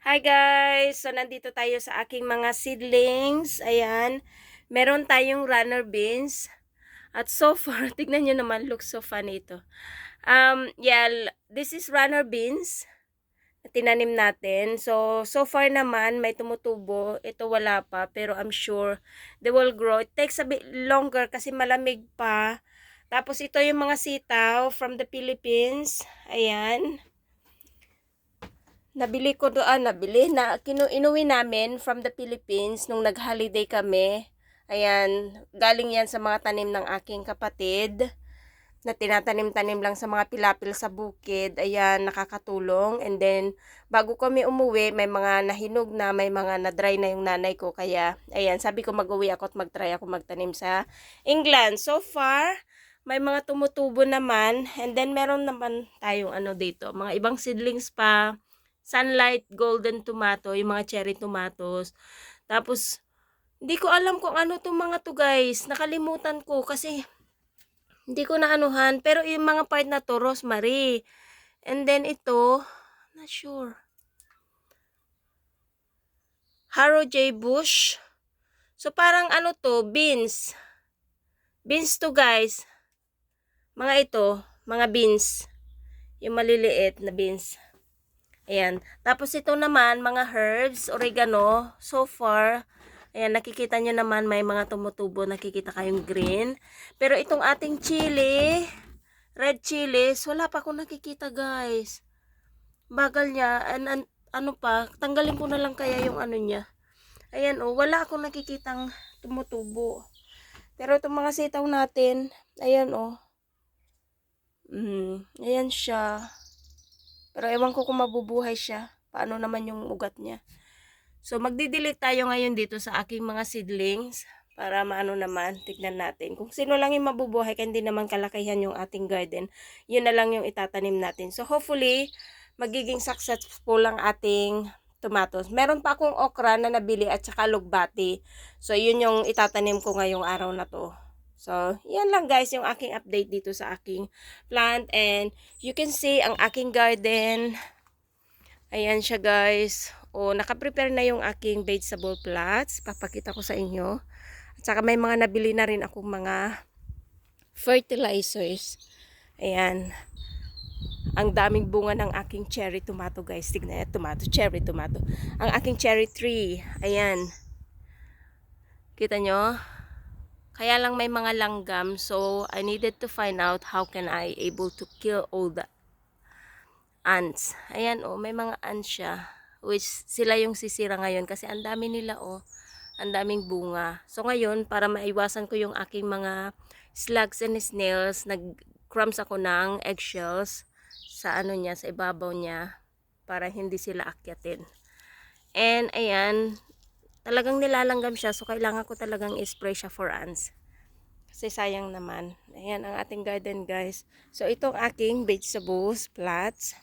Hi guys! So nandito tayo sa aking mga seedlings. Ayan. Meron tayong runner beans. At so far, tignan nyo naman, looks so funny ito. Um, yeah, this is runner beans na tinanim natin. So, so far naman, may tumutubo. Ito wala pa, pero I'm sure they will grow. It takes a bit longer kasi malamig pa. Tapos ito yung mga sitaw from the Philippines. Ayan. Nabili ko doon, nabili, na kinu inuwi namin from the Philippines nung nag-holiday kami. Ayan, galing yan sa mga tanim ng aking kapatid na tinatanim-tanim lang sa mga pilapil sa bukid. Ayan, nakakatulong. And then, bago kami umuwi, may mga nahinog na, may mga na-dry na yung nanay ko. Kaya, ayan, sabi ko mag-uwi ako at mag-try ako magtanim sa England. So far, may mga tumutubo naman. And then, meron naman tayong ano dito, mga ibang seedlings pa sunlight golden tomato, yung mga cherry tomatoes. Tapos, hindi ko alam kung ano tong mga to guys. Nakalimutan ko kasi hindi ko naanuhan. Pero yung mga part na to, rosemary. And then ito, not sure. Harrow J. Bush. So parang ano to, beans. Beans to guys. Mga ito, mga beans. Yung maliliit na beans. Ayan. Tapos ito naman, mga herbs, oregano. So far, ayan, nakikita nyo naman may mga tumutubo. Nakikita kayong green. Pero itong ating chili, red chilies, wala pa akong nakikita guys. Bagal niya. An, an, ano pa, tanggalin ko na lang kaya yung ano niya. Ayan oh, wala akong nakikitang tumutubo. Pero itong mga sitaw natin, ayan oh. Mm, ayan siya. Pero ewan ko kung mabubuhay siya. Paano naman yung ugat niya. So, magdidelete tayo ngayon dito sa aking mga seedlings. Para maano naman, tignan natin. Kung sino lang yung mabubuhay, kaya hindi naman kalakihan yung ating garden. Yun na lang yung itatanim natin. So, hopefully, magiging successful ang ating tomatoes. Meron pa akong okra na nabili at saka lugbati. So, yun yung itatanim ko ngayong araw na to. So, yan lang guys yung aking update dito sa aking plant. And you can see ang aking garden. Ayan siya guys. O, nakaprepare na yung aking vegetable plots. Papakita ko sa inyo. At saka may mga nabili na rin akong mga fertilizers. Ayan. Ang daming bunga ng aking cherry tomato guys. Tignan yan, tomato, cherry tomato. Ang aking cherry tree. Ayan. Kita nyo? Kaya lang may mga langgam. So, I needed to find out how can I able to kill all the ants. Ayan oh, may mga ants siya. Which sila yung sisira ngayon kasi ang dami nila oh. Ang daming bunga. So ngayon, para maiwasan ko yung aking mga slugs and snails, nag-crumbs ako ng eggshells sa ano niya, sa ibabaw niya para hindi sila akyatin. And ayan, talagang nilalanggam siya so kailangan ko talagang i-spray siya for ants. Kasi sayang naman. Ayan ang ating garden guys. So itong aking vegetables, plants.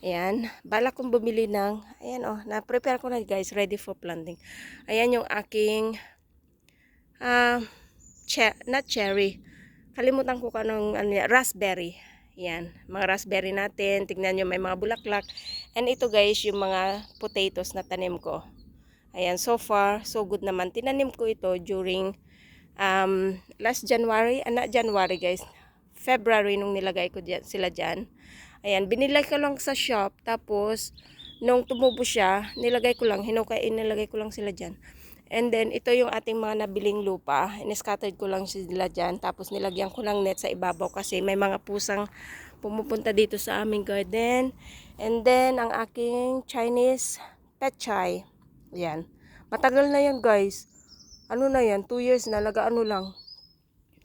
Ayan. Balak kong bumili ng, ayan oh, na-prepare ko na guys, ready for planting. Ayan yung aking, uh, che not cherry. Kalimutan ko kung anong, ano raspberry. Ayan, mga raspberry natin. Tignan nyo, may mga bulaklak. And ito guys, yung mga potatoes na tanim ko. Ayan, so far, so good naman. Tinanim ko ito during um, last January, ah, not January guys, February nung nilagay ko dyan, sila dyan. Ayan, binilay ko lang sa shop, tapos, nung tumubo siya, nilagay ko lang, hinukay, nilagay ko lang sila dyan. And then, ito yung ating mga nabiling lupa. In-scattered ko lang sila dyan. Tapos, nilagyan ko lang net sa ibabaw kasi may mga pusang pumupunta dito sa aming garden. And then, ang aking Chinese pechay. Yan. Matagal na yan, guys. Ano na yan? 2 years na. Laga ano lang.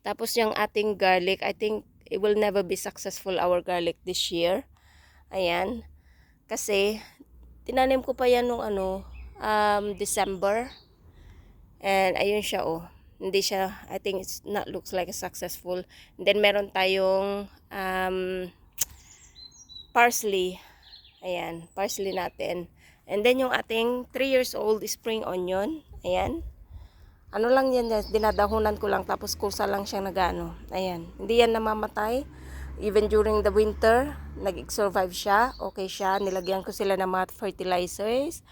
Tapos, yung ating garlic, I think it will never be successful our garlic this year. Ayan. Kasi, tinanim ko pa yan nung ano, um, December. And, ayun siya, oh. Hindi siya, I think it's not looks like a successful. And then, meron tayong, um, parsley. Ayan, parsley natin. And then, yung ating 3 years old spring onion. Ayan. Ano lang yan, dinadahunan ko lang tapos kusa lang siyang nagano. Ayan, hindi yan namamatay. Even during the winter, nag-survive siya. Okay siya. Nilagyan ko sila ng mga fertilizers.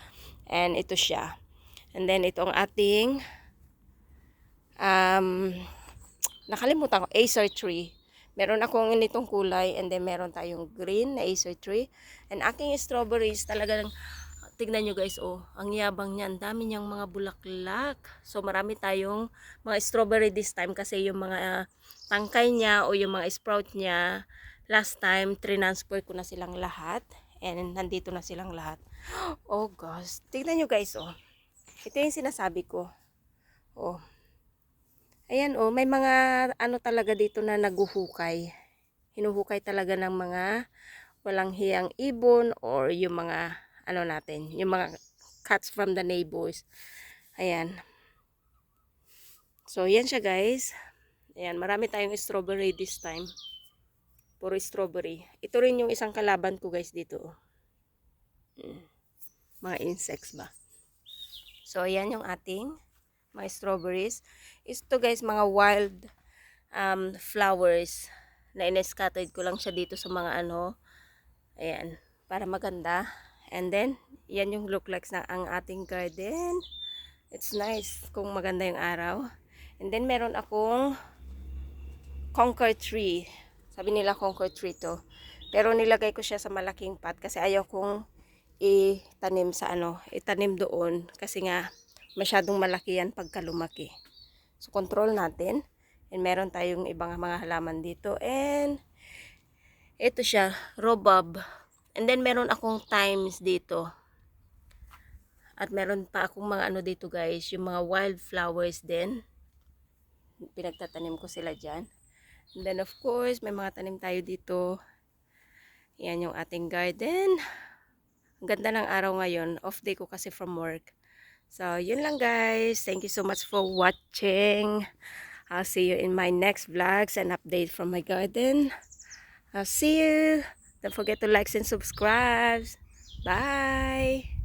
And ito siya. And then ito ang ating um, nakalimutan ko, Acer tree. Meron akong nitong kulay and then meron tayong green na Acer tree. And aking strawberries talagang tignan nyo guys, oh, ang yabang niya. Ang dami niyang mga bulaklak. So marami tayong mga strawberry this time kasi yung mga ah, tangkay niya o yung mga sprout niya, last time, transfer ko na silang lahat. And nandito na silang lahat. Oh gosh, tignan nyo guys, oh. Ito yung sinasabi ko. Oh, Ayan oh, may mga ano talaga dito na naguhukay. Hinuhukay talaga ng mga walang hiyang ibon or yung mga ano natin, yung mga cats from the neighbors. Ayan. So, yan siya guys. Ayan, marami tayong strawberry this time. Puro strawberry. Ito rin yung isang kalaban ko guys dito. oh. Mm. Mga insects ba. So, ayan yung ating mga strawberries. Ito guys, mga wild um, flowers na in-scattered ko lang siya dito sa mga ano. Ayan, para maganda. And then, yan yung look like na ang ating garden. It's nice kung maganda yung araw. And then, meron akong conquer tree. Sabi nila conquer tree to. Pero nilagay ko siya sa malaking pot kasi ayaw kong itanim sa ano, itanim doon kasi nga masyadong malaki yan pagka lumaki. So, control natin. And meron tayong ibang mga halaman dito. And, ito siya, robab. And then, meron akong times dito. At meron pa akong mga ano dito guys, yung mga wildflowers din. Pinagtatanim ko sila dyan. And then, of course, may mga tanim tayo dito. Yan yung ating garden. Ang ganda ng araw ngayon. Off day ko kasi from work. So, yun lang guys. Thank you so much for watching. I'll see you in my next vlogs and update from my garden. I'll see you. Don't forget to like and subscribe. Bye.